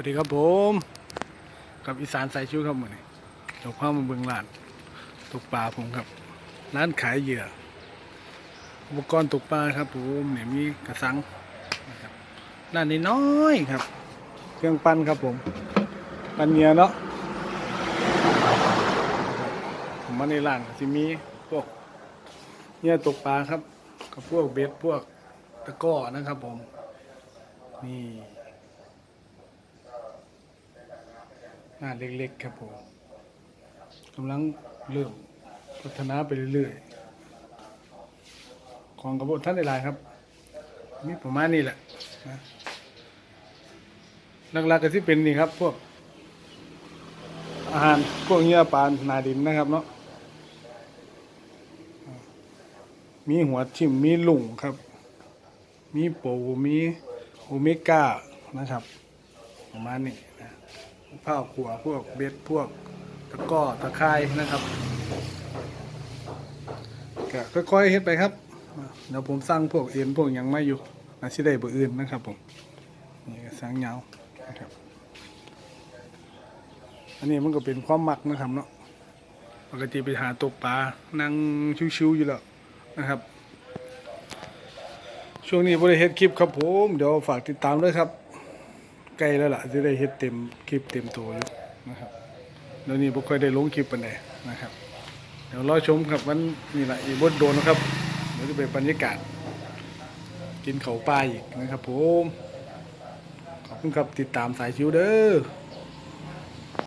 วัสดีครับผมกับอีสานใส่ชูครับมือนี้เดี๋ยวพามาเบิ่งร้านตกปลาผมครับ ร้านขายเหยื่อ อุปกรณ์ตกปลาครับผมเนี่ยมีกระสังนะครับร้านนี้น้อยครับ เครื่องปั้นครับผมปั้นเหยื่อเนาะผมมาในร้านจะมีพวกเหยื่อตกปลาครับกับพวกเบ็ดพวกตะก้อนะครับผมนี่ งาเล็กๆครับผมกำลังเริ่มพัฒนาไปเรื่อยๆ ของกระบวนท่านหลายครับมีประมาณนี้แหละนะหลักๆก็ที่เป็นนี่ครับ พวก อาหารพวกเนื้อปลาหนาดินนะครับเนาะมีหัวทิ่มมีลุงครับ มีโปมีโอเมก้านะครับ ประมาณนี้นะ ผ้าขัวพวกเบ็ดพวกตะก้อตะไคร้นะครับก็ค่อยๆเฮ็ดไปครับเดี๋ยวผมสร้างพวกเอ็นพวกยังไม่อยู่อาชิได้บอร์อื่นนะครับผมนี่ก็สร้างยาวนะครับอันนี้มันก็เป็นความมักนะครับเนาะปกติไปหาตกปลานั่งชิวๆอยู่แล้วนะครับ ช่วงนี้บริเฮ็ดคลิปครับผม เดี๋ยวฝากติดตามด้วยครับ ใกล้แล้วล่ะจะได้เฮ็ดเต็มคลิปเต็มตัวอยู่นะครับแล้วนี่บ่ค่อยได้ลงคลิปปานใดนะครับ เดี๋ยวรอชมครับวันนี่แหละอีกบดโดนนะครับเดี๋ยวจะไปบรรยากาศ กินเขาปลาอีกนะครับผมขอบคุณครับติดตามสายชิวเด้อ